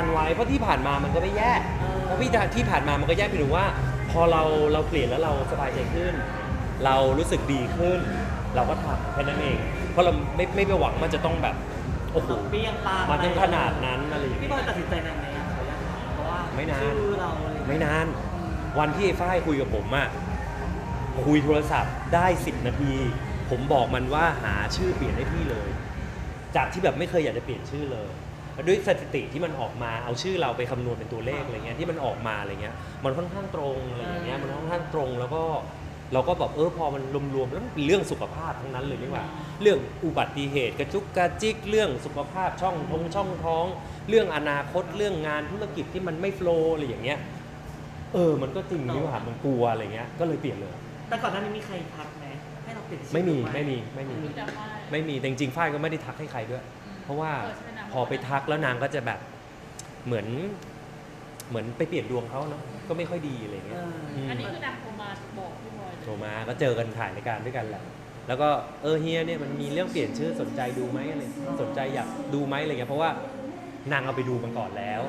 กันไว้เพราะที่ผ่านมามันก็ไม่แย่เพราะพี่ที่ผ่านมามันก็แย่ไปถึงว่า พอเราเราเปลี่ยนแล้วเราสบายใจขึ้น เรารู้สึกดีขึ้น เราก็ทำแค่นั้นเอง เพราะเราไม่ไม่ไปหวังมันจะต้องแบบโอ้โหเปรี้ยงปร้างมาถึงขนาดนั้นอะไรอย่างพี่เงี้บอยยตัดสินใจนานไหมอะขออนุญาตถามเพราะว่าไม่นาน ชื่อเราอะไรอย่างไม่เงี้ยนาน วันที่ไอ้ฝ้ายคุยกับผมอะคุยโทรศัพท์ได้ 10 นาที ผมบอกมันว่าหาชื่อเปลี่ยนให้พี่เลย จากที่แบบไม่เคยอยากจะเปลี่ยนชื่อเลยแล้ว ด้วยสถิติที่มันออกมาเอาชื่อเราไปคำนวณเป็นตัวเลขอะไรเงี้ยที่มันออกมาอะไรเงี้ยมันค่อนข้างตรงอะไรอย่างเงี้ยมันค่อนข้างตรงแล้วก็เราก็แบบเออพอมันรวมๆแล้วมันเป็นเรื่องสุขภาพทั้งนั้นเลยนี่หว่า เรื่องอุบัติเหตุกระจุกกระจิกเรื่องสุขภาพช่องทงช่องท้อง เรื่องอนาคตเรื่องงานธุรกิจที่มันไม่โฟล์อะไรอย่างเงี้ยเออมันก็จริงนี่หว่ามันกลัวอะไรเงี้ยก็เลยเปลี่ยนเลย แต่ก่อนหน้านี้มีใครทักไหมให้เราเปลี่ยนชื่อไม่มีถูกหไม่มีไม่มีจะไม่ไม่มีแต่จริงๆฝ้ายก็ไม่ได้ทักให้ใครด้วย เพราะว่า พอไปทักแล้วนางก็จะแบบเหมือนเหมือนไปเปลี่ยนดวงเขาเนาะก็ไม่ค่อยดีอะไรเงี้ยเอออืมอันนี้คือนางโทรมาบอกพี่บอยเลยโทรมาก็เจอกันถ่ายรายการด้วยกันแหละ แล้วก็เออเฮียเนี่ยมันมีเรื่องเปลี่ยนชื่อสนใจดูไหมอะไรสนใจอยากดูไหมอะไรเงี้ยเพราะว่านางเอาไปดูมาก่อนแล้ว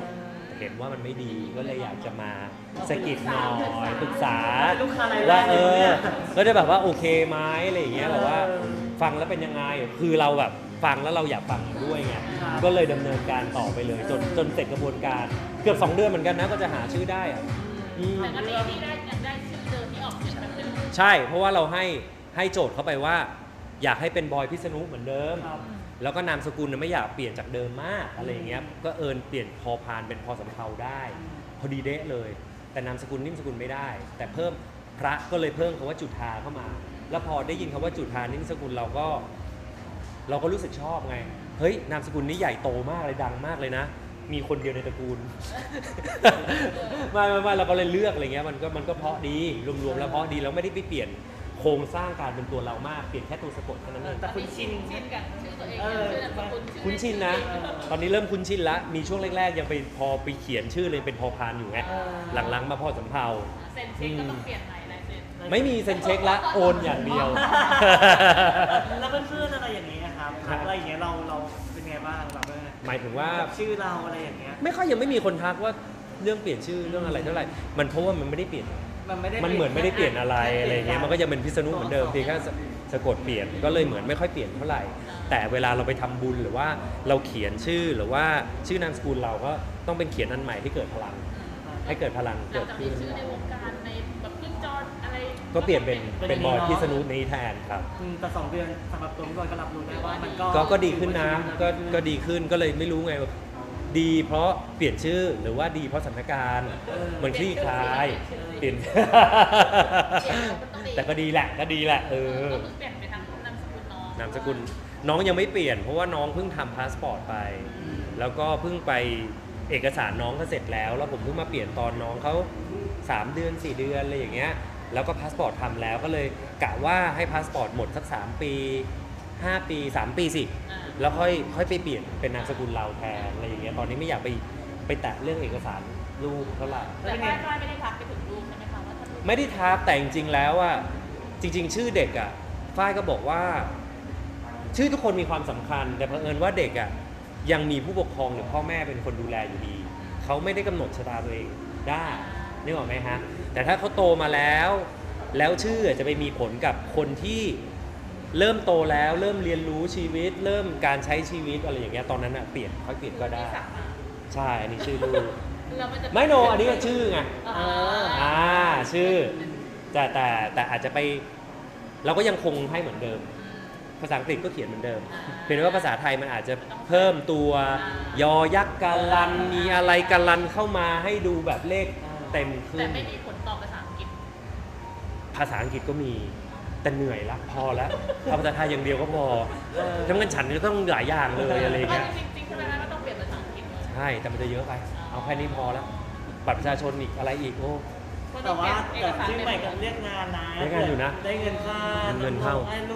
เห็นว่ามันไม่ดีก็เลยอยากจะมาสะกิดหน่อยปรึกษาเป็นลูกค้ารายแรว่ากเอเลยอเนี่ยก็ได้แบบว่าโอเคไหมอะไรอย่างเงี้ยแบบว่าเออ ฟังแล้วเป็นยังไง คือเราแบบฟังแล้วเราอยากฟังด้วยไงครับก็เลยดำเนินการต่อไปเลย จนจนเสร็จกระบวนการ เกือบ 2 เดือนเหมือนกันนะก็จะหาชื่อได้อะอืมแต่ก็ดีที่ได้ยังได้ชื่อเดิมที่ออกเสียงแบบเดิมใช่ เพราะว่าเราให้ให้โจทย์เข้าไปว่า อยากให้เป็นบอยพิษณุเหมือนเดิม ครับแล้วก็นามสกุลน่ะไม่อยากเปลี่ยนจากเดิมมากอะไรอย่างเงี้ย ก็เอิญเปลี่ยนพอพานเป็นพอสำเภาได้ พอดีเดะเลย แต่นามสกุลนิ่มสกุลไม่ได้ แต่เพิ่มพระก็เลยเพิ่มคำว่าจุฑาเข้ามา แล้วพอได้ยินคำว่าจุฑานิ่มสกุลเราก็ เราก็รู้สึกชอบไง เฮ้ยนามสกุลนี้ใหญ่โตมากเลยดังมากเลยนะ มีคนเดียวในตระกูล ไม่ไม่ไม่เราก็เลยเลือกอะไรเงี้ยมันก็มันก็เพราะดีรวมๆแล้วเพราะดีเราไม่ได้ไปเปลี่ยนโครงสร้างการเป็นตัวเรามากเปลี่ยนแค่ตัวสะกดเท่านั้นเอง แต่คุณชินชินกับชื่อตัวเองเออชื่อนามสกุลชื่อคุ้นชินนะเออตอนนี้เริ่มคุ้นชินละ มีช่วงแรกๆ ยังไปพอไปเขียนชื่อเลยเป็นพอพานอยู่ไง เออ หลังๆ มาพอสำเภาเซ็นเช็คก็ต้องเปลี่ยนใหม่ลายเซ็น ไม่มีเซ็นเช็คละโอนอย่างเดียว แล้วเพื่อนๆอะไรอย่างเงี้ยครับทักอะไรอย่างเงี้ยเราเราเป็นไงบ้างแบบว่าหมายถึงว่า แบบชื่อเราอะไรอย่างเงี้ย ไม่ค่อยยังไม่มีคนทักว่าเรื่องเปลี่ยนชื่อเรื่องอะไรเท่าไหร่ มันเพราะว่ามันไม่ได้เปลี่ยน มันไม่ได้มันเหมือนไม่ได้เปลี่ยนอะไรแค่อะไรเงี้ย มันก็ยังเป็นพิษณุเหมือนเดิมเพียงแค่สสะกดเปลี่ยน ก็เลยเหมือนไม่ค่อยเปลี่ยนเท่าไหร่ แต่เวลาเราไปทำบุญหรือว่าเราเขียนชื่อหรือว่าชื่อนามสกุลเราก็ต้องเป็นเขียนอันใหม่ที่เกิดพลัง ให้เกิดพลังหลัเกิงดจากมีขึ้นชื่อในวงการ ก็เปลี่ยนเป็นเป็นบอยพิษณุนี้แทนครับ อืมแต่สองเดือนสำหรับตัวพี่บอยก็รับรู้ได้ว่ามันก็ก็ก็ดีขึ้นนะก็ก็ดีขึ้นก็เลยไม่รู้ไงว่าดีเพราะเปลี่ยนชื่อหรือว่าดีเพราะสถานการณ์มันคลี่คลายเปลี่ยน แต่ก็ดีแหละก็ดีแหละเออ ก็คือเปลี่ยนไปทางนามสกุลน้องนามสกุลน้องยังไม่เปลี่ยน เพราะว่าน้องเพิ่งทำพาสปอร์ตไป แล้วก็เพิ่งไปเอกสารน้องก็เสร็จแล้ว แล้วผมเพิ่งมาเปลี่ยนตอนน้องเขา3เดือน 4 เดือนอะไรอย่างเงี้ย แล้วก็พาสปอร์ตทำแล้วก็เลยกะว่าให้พาสปอร์ตหมดสัก 3 ปี 5 ปี 3 ปีสิอ่าแล้วค่อยค่อยไปเปลี่ยนเป็นนามสกุลเราแทนอะไรอย่างเงี้ยตอนนี้ไม่อยากไปไปแตะเรื่องเอกสารลูกเท่าไหร่แต่ฝ้ายฝ้ายไม่ได้ทักไปถึงลูกใช่ไหมคะว่าถ้าลูกไม่ได้ทักแต่จริงๆแล้วอะจริง ๆ ชื่อเด็กอะฝ้ายก็บอกว่า ชื่อทุกคนมีความสำคัญ แต่เผอิญว่าเด็กอะยังมีผู้ปกครองหรือพ่อแม่เป็นคนดูแลอยู่ดี เขาไม่ได้กำหนดชะตาตัวเองได้ นึกออกไหมฮะแต่ถ้าเขาโตมาแล้ว แล้วชื่อจะไปมีผลกับคนที่เริ่มโตแล้วเริ่มเรียนรู้ชีวิต เริ่มการใช้ชีวิตอะไรอย่างเงี้ยตอนนั้นอะเปลี่ยนค่อยเปลี่ยนก็ได้ที่สามอะใช่อันนี้ชื่อลูกแล้วมันจะไม่โนอันนี้ก็ชื่อไงอ่าอ่าชื่อ แต่แต่แต่อาจจะไป เราก็ยังคงให้เหมือนเดิม ภาษาอังกฤษก็เขียนเหมือนเดิม เพียงแต่ว่าภาษาไทยมันอาจจะเพิ่มตัวยอยักษ์กันลันมีอะไรกันลันเข้ามาให้ดูแบบเลข เต็มขึ้แต่นไม่มีผลต่อภาษาอังกฤษ ภาษาอังกฤษก็มีแต่เหนื่อยละพอแล้วเอาภาษาไทยอย่างเดียวก็พอเออทั้งนั้นฉันก็ต้องหลายอย่างเลยอะไรอย่างไม่เงี้ยจริงๆใช่ไหมคะก็ต้องเปลี่ยนภาษาอังกฤษเลยใช่แต่มันจะเยอะไป เอาแค่นี้พอแล้วบัตรประชาชนอีกอะไรอีกโอ้แต่ว่าเอแต่กสารชื่อใหม่เต็ก็มเรียกงานนะเรียกงานอยู่นะ ได้เงินค่าเงินเข้าให้ลูก